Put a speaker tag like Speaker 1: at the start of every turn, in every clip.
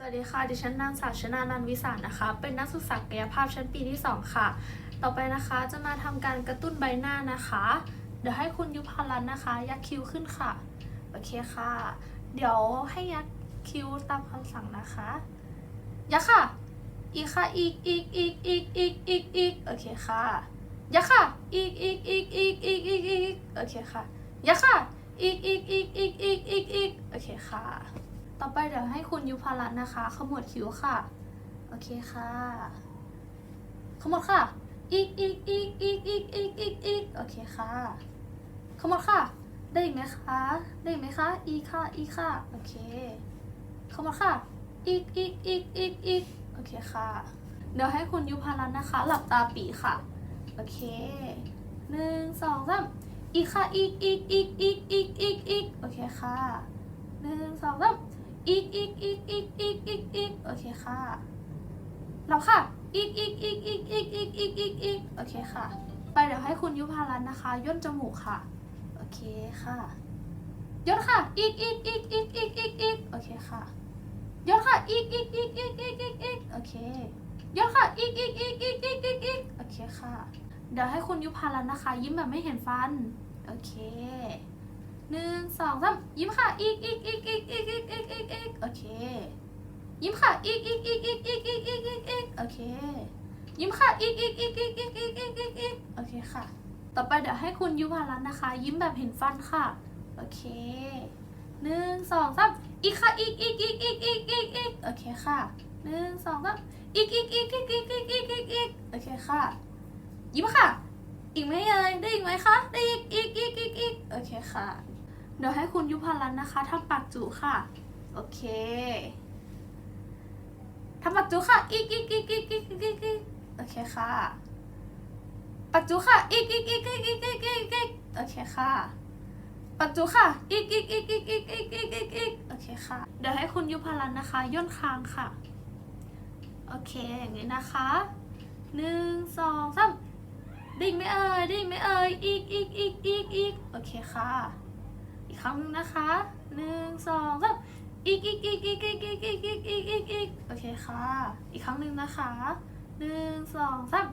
Speaker 1: สวัสดีค่ะ ดิฉันนางสาวชนานันวิสารนะคะ เป็นนักศึกษากายภาพชั้นปีที่ 2 ค่ะ ต่อไปนะคะจะมาทำการกระตุ้นใบหน้านะคะ เดี๋ยวให้คุณยุพารันนะคะ ยักคิ้วขึ้นค่ะ โอเคค่ะ เดี๋ยวให้ยักคิ้วตามคำสั่งนะคะ ยักค่ะ อีกค่ะ อีกอีกอีกอีกอีกอีกอีกโอเคค่ะ ยักค่ะ อีกอีกอีกอีกอีกอีกอีกโอเคค่ะ ยักค่ะ อีกอีกอีกอีกอีกอีกอีกโอเคค่ะ ต่อไปเดี๋ยวให้คุณยุพารัตน์นะคะ ขมวดคิ้วค่ะ โอเคค่ะ ขมวดค่ะ อีกอีกอีกอีกอีกอีกอีกอีกโอเคค่ะ ขมวดค่ะ ได้อีกไหมคะ ได้อีกไหมคะ อีกค่ะ อีกค่ะ โอเค ขมวดค่ะ อีกอีกอีกอีกอีกโอเคค่ะ เดี๋ยวให้คุณยุพารัตน์นะคะ หลับตาปีค่ะ โอเคหนึ่งสองสามอีกค่ะ อีกอีกอีกอีกอีกอีกอีกโอเคค่ะหนึ่งสองสาม อีกอีกอีกอีกอีกอีกอีกโอเคค่ะหลับค่ะ อีกอีกอีกอีกอีกอีกอีกอีกอีกโอเคค่ะ ไปเดี๋ยวให้คุณยุพารัตน์นะคะ ย่นจมูกค่ะ โอเคค่ะย่นค่ะ อีกอีกอีกอีกอีกอีกอีกโอเคค่ะย่นค่ะ อีกอีกอีกอีกอีกอีกอีกโอเคย่นค่ะ อีกอีกอีกอีกอีกอีกอีกโอเคค่ะ เดี๋ยวให้คุณยุพารัตน์นะคะ ยิ้มแบบไม่เห็นฟัน โอเค หนึ่งสองสามยิ้มค่ะ อีกอีกอีกอีกอีกอีกอีกอีกอีกโอเค ยิ้มค่ะ อีกอีกอีกอีกอีกอีกอีกอีกอีกโอเค ยิ้มค่ะ อีกอีกอีกอีกอีกอีกอีกอีกอีกโอเคค่ะ ต่อไปเดี๋ยวให้คุณยุพารัตน์นะคะ ยิ้มแบบเห็นฟันค่ะ โอเคหนึ่งสองสามอีกค่ะ อีกอีกอีกอีกอีกอีกอีกโอเคค่ะหนึ่งสองสามอีกอีกอีกอีกอีกอีกอีกอีกอีกโอเคค่ะ ยิ้มค่ะ อีกไหมเอ่ยได้อีกไหมคะ ได้อีกอีกอีกอีกอีกโอเคค่ะ เดี๋ยวให้คุณยุพารันนะคะทำปากจูค่ะ โอเคทำปากจูค่ะ อีกอีกอีกอีกอีกอีกอีกโอเคค่ะปากจูค่ะ อีกอีกอีกอีกอีกอีกอีกอีกโอเคค่ะปากจูค่ะ อีกอีกอีกอีกอีกอีกอีกอีกอีกโอเคค่ะ เดี๋ยวให้คุณยุพารันนะคะย่นคางค่ะ โอเคอย่างนี้นะคะหนึ่งสองสามดิ่งไหม่เอ่ยดิ่งไหม่เอ่ยอีกอีกอีกอีกอีกโอเคค่ะ อีกครั้งนึงนะคะหนึ่งสองสามอีกอีกอีกอีกอีกอีกอีกอีกอีกอีกอีกโอเคค่ะ อีกครั้งหนึ่งนะคะหนึ่งสองสาม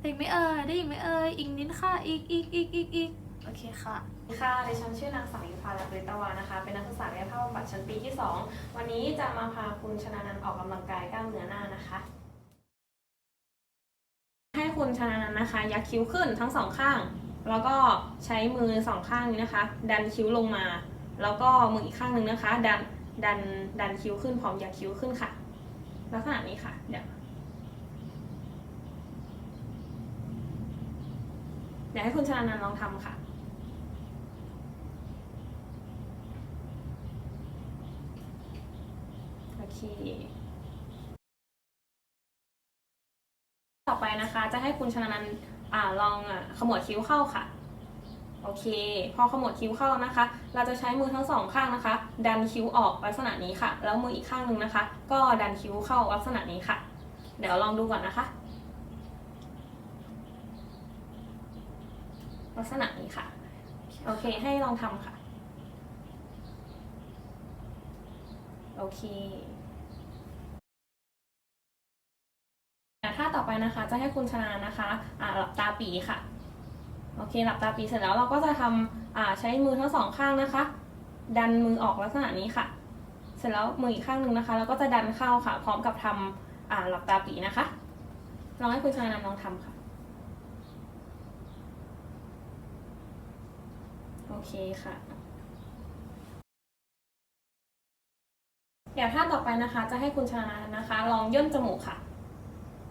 Speaker 1: ได้อีกไม่เอ่ยได้อีกไม่เอ่ยอีกนิดค่ะอีกอีกอีกอีกอีกโอเคค่ะ
Speaker 2: ค่ะดิฉันชื่อนางสาวยุพาลักษณ์ฤตวานะคะ เป็นนักศึกษากายภาพบำบัดชั้นปีที่ 2 วันนี้จะมาพาคุณชนานันออกกำลังกายกล้ามเนื้อหน้านะคะ ให้คุณชนานันนะคะ ยักคิ้วขึ้นทั้งสองข้าง แล้วก็ใช้มือสองข้างนี้นะคะ ดันคิ้วลงมา แล้วก็มืออีกข้างหนึ่งนะคะ ดันดันดันคิ้วขึ้นพร้อมยักคิ้วขึ้นค่ะ ลักษณะนี้ค่ะเดี๋ยวเดี๋ยวให้คุณชนานันลองทำค่ะโอเคต่อไปนะคะ จะให้คุณชนะนัน อ่าลองอะขมวดคิ้วเข้าค่ะ โอเค พอขมวดคิ้วเข้าแล้วนะคะ เราจะใช้มือทั้งสองข้างนะคะ ดันคิ้วออกลักษณะนี้ค่ะ แล้วมืออีกข้างหนึ่งนะคะ ก็ดันคิ้วเข้าลักษณะนี้ค่ะ เดี๋ยวลองดูก่อนนะคะ ลักษณะนี้ค่ะ โอเค ให้ลองทำค่ะ โอเค ท่าต่อไปนะคะ จะให้คุณชนะนะคะอ่าหลับตาปีค่ะ โอเค หลับตาปีเสร็จแล้วเราก็จะทำอ่าใช้มือทั้งสองข้างนะคะ ดันมือออกลักษณะนี้ค่ะ เสร็จแล้วมืออีกข้างหนึ่งนะคะเราก็จะดันเข้าค่ะ พร้อมกับทำอ่าหลับตาปีนะคะลองให้คุณชนะลองทำค่ะ โอเคค่ะเดี๋ยวท่าต่อไปนะคะ จะให้คุณชนะนะคะ ลองย่นจมูกค่ะ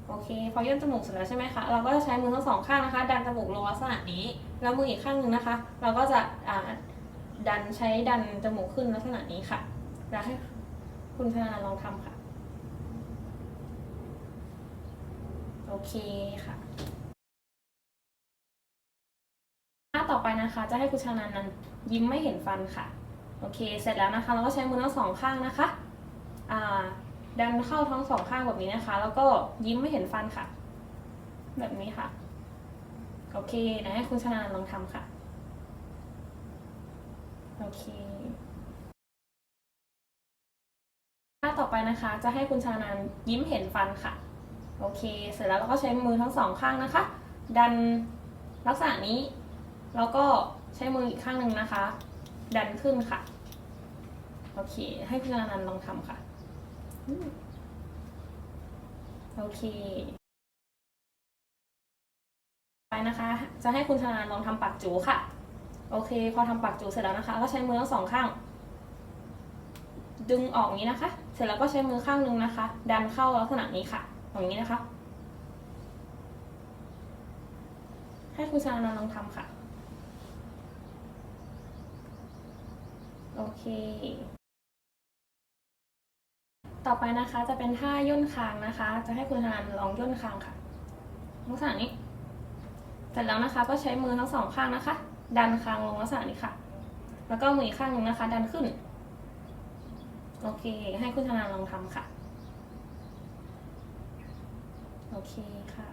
Speaker 2: โอเคพอย่นจมูกเสร็จแล้วใช่ไหมคะเราก็จะใช้มือทั้งสองข้างนะคะ ดันจมูกลงลักษณะนี้ แล้วมืออีกข้างหนึ่งนะคะ เราก็จะดันใช้ดันจมูกขึ้นลักษณะนี้ค่ะแล้วให้คุณชนะลองทำค่ะ โอเคค่ะาต่อไปนะคะจะให้คุณชนะนันยิ้มไม่เห็นฟันค่ะ โอเค เสร็จแล้วนะคะ เราก็ใช้มือทั้งสองข้างนะคะ อ่า ดันเข้าทั้งสองข้างแบบนี้นะคะ แล้วก็ยิ้มไม่เห็นฟันค่ะ แบบนี้ค่ะ โอเคนะให้คุณชนะลองทำค่ะ โอเคท่าต่อไปนะคะ จะให้คุณชานันยิ้มเห็นฟันค่ะ โอเค เสร็จแล้วเราก็ใช้มือทั้งสองข้างนะคะ ดันลักษณะนี้ แล้วก็ใช้มืออีกข้างหนึ่งนะคะ ดันขึ้นค่ะ โอเค ให้คุณชานันลองทำค่ะ โอเค ไปนะคะ จะให้คุณชนันลองทำปากจูค่ะ โอเค พอทำปากจูเสร็จแล้วนะคะ ก็ใช้มือทั้งสองข้าง ดึงออกอย่างนี้นะคะ เสร็จแล้วก็ใช้มือข้างหนึงนะคะ ดันเข้าลักษณะนี้ค่ะ อย่างนี้นะคะ ให้คุณชนันลองทำค่ะ โอเค ต่อไปนะคะจะเป็นท่าย่นคางนะคะ จะให้คุณธนันลองย่นคางค่ะลักษณะนี้ เสร็จแล้วนะคะก็ใช้มือทั้งสองข้างนะคะ ดันคางลงลักษณะนี้ค่ะ แล้วก็มืออีกข้างหนึ่งนะคะ ดันขึ้น โอเค ให้คุณธนาลองทำค่ะ โอเคค่ะ